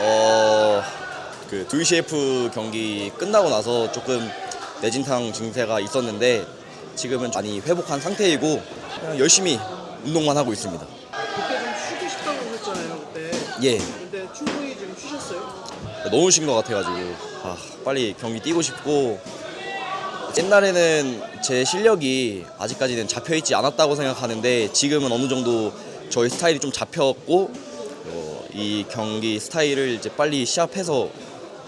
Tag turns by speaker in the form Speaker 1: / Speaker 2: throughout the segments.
Speaker 1: 어,
Speaker 2: 그 VCF 경기 끝나고 나서 조금 내진탕 증세가 있었는데 지금은 많이 회복한 상태이고 그냥 열심히 운동만 하고 있습니다.
Speaker 1: 그때 좀 쉬고 싶다고 했잖아요 그때.
Speaker 2: 예,
Speaker 1: 근데 충분히 지금 쉬셨어요?
Speaker 2: 너무 쉰 것 같아가지고 아, 빨리 경기 뛰고 싶고 옛날에는 제 실력이 아직까지는 잡혀있지 않았다고 생각하는데 지금은 어느 정도 저희 스타일이 좀 잡혔고 어, 이 경기 스타일을 이제 빨리 시합해서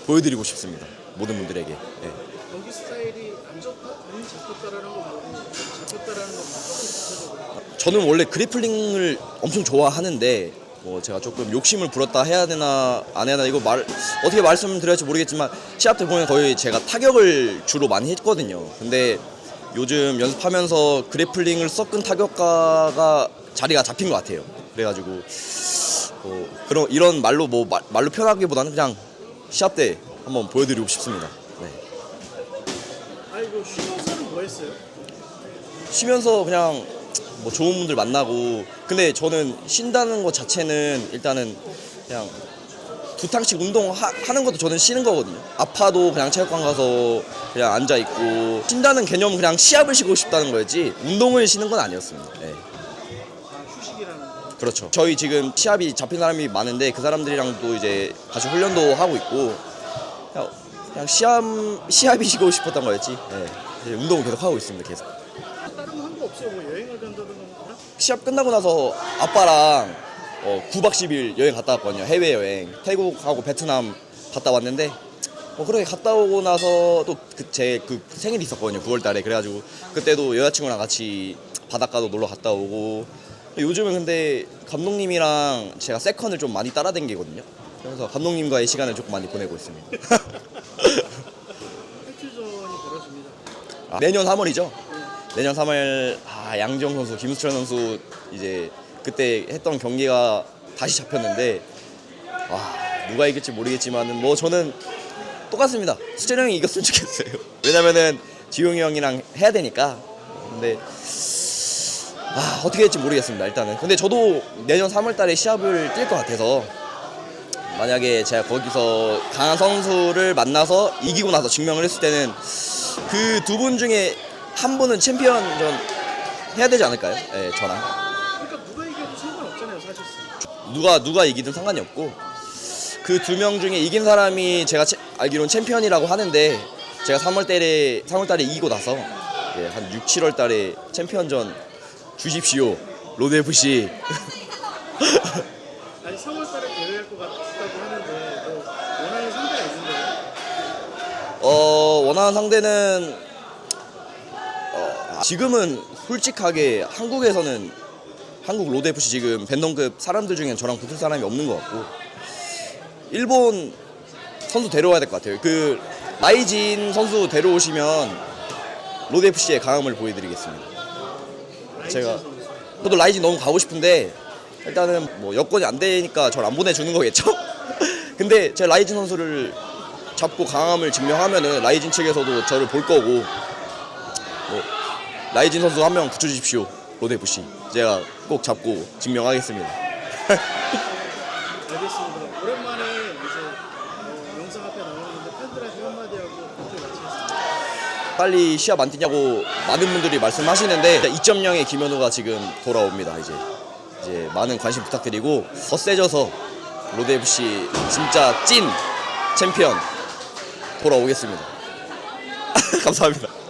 Speaker 2: 보여드리고 싶습니다 모든 분들에게 예.
Speaker 1: 경기 스타일이 안 좋다? 안 잡혔다라는 건 뭐고 잡혔다라는 건 뭐고
Speaker 2: 저는 원래 그래플링을 엄청 좋아하는데 뭐 제가 조금 욕심을 부렸다 해야 되나 안 해야 되나 이거 말 어떻게 말씀드려야 할지 모르겠지만 시합 때 보면 거의 제가 타격을 주로 많이 했거든요. 근데 요즘 연습하면서 그래플링을 섞은 타격가가 자리가 잡힌 것 같아요. 그래가지고 뭐 그런 이런 말로 뭐 말, 말로 표현하기보다는 그냥 시합 때 한번 보여드리고 싶습니다. 네.
Speaker 1: 아이고 쉬면서는 뭐 했어요?
Speaker 2: 쉬면서 그냥 뭐 좋은 분들 만나고 근데 저는 쉰다는 것 자체는 일단은 그냥 두 탕씩 운동 하, 는 것도 저는 쉬는 거거든요 아파도 그냥 체육관 가서 그냥 앉아 있고 쉰다는 개념은 그냥 시합을 쉬고 싶다는 거였지 운동을 쉬는 건 아니었습니다 예.
Speaker 1: 아 휴식이라는 거.
Speaker 2: 그렇죠 저희 지금 시합이 잡힌 사람이 많은데 그 사람들이랑도 이제 같이 훈련도 하고 있고 그냥, 그냥 시합 시합이 쉬고 싶었던 거였지 예. 이제 운동을 계속 하고 있습니다 계속
Speaker 1: 다른 거한거 없어요? 뭐 여행을 간다든가 뭐
Speaker 2: 시합 끝나고 나서 아빠랑 어, 9박 10일 여행 갔다 왔거든요. 해외 여행. 태국하고 베트남 갔다 왔는데 뭐 그렇게 갔다 오고 나서 또제그 생일이 있었거든요. 9월 달에. 그래가지고 그때도 여자친구랑 같이 바닷가도 놀러 갔다 오고 요즘은 근데 감독님이랑 제가 세컨을 좀 많이 따라다니거든요. 그래서 감독님과의 시간을 조금 많이 보내고 있습니다.
Speaker 1: 탈출전이 벌어집니다.
Speaker 2: 아, 내년 3월이죠. 내년 3월 아, 양정 선수, 김수철 선수 이제 그때 했던 경기가 다시 잡혔는데 와 누가 이길지 모르겠지만은 뭐 저는 똑같습니다. 수철 형이 이겼으면 좋겠어요. 왜냐면은 지용이 형이랑 해야 되니까. 근데 아 어떻게 될지 모르겠습니다. 일단은. 근데 저도 내년 3월 달에 시합을 뛸 것 같아서 만약에 제가 거기서 강한 선수를 만나서 이기고 나서 증명을 했을 때는 그 두 분 중에 한 분은 챔피언전 해야 되지 않을까요? 예, 저랑
Speaker 1: 그러니까 누가 이겨도 상관없잖아요 사실상.
Speaker 2: 누가 누가 이기든 상관이 없고 그 두 명 중에 이긴 사람이 제가 체- 알기로는 챔피언이라고 하는데 제가 3월 달에 3월 달에 이기고 나서 예, 한 6, 7월 달에 챔피언전 주십시오 로드 FC
Speaker 1: 아니 3월달에 대회할 것 같다고 하는데 뭐 원하는 상대가 있는데요?
Speaker 2: 어 원하는 상대는 어, 지금은 솔직하게 한국에서는 한국 로드 FC 지금 밴덤급 사람들 중엔 저랑 붙을 사람이 없는 것 같고 일본 선수 데려와야 될 것 같아요. 그 라이진 선수 데려오시면 로드 FC의 강함을 보여드리겠습니다.
Speaker 1: 라이진
Speaker 2: 제가-. 저도 라이진 너무 가고 싶은데 일단은 뭐 여건이 안 되니까 저를 안 보내주는 거겠죠? 근데 제 라이진 선수를 잡고 강함을 증명하면은 라이진 측에서도 저를 볼 거고 뭐 라이진 선수 한 명 붙여주십시오 FC 제가 꼭 잡고 증명하겠습니다.
Speaker 1: 알겠습니다. 오랜만에 이제 어, 영상 앞에 나오는데 팬들한테 한마디 하고 이렇게 마치겠습니다.
Speaker 2: 빨리 시합 안 뛰냐고 많은 분들이 말씀하시는데 2.0의 김현우가 지금 돌아옵니다. 이제 이제 많은 관심 부탁드리고 더 세져서 로드 FC 진짜 찐 챔피언 돌아오겠습니다. 감사합니다.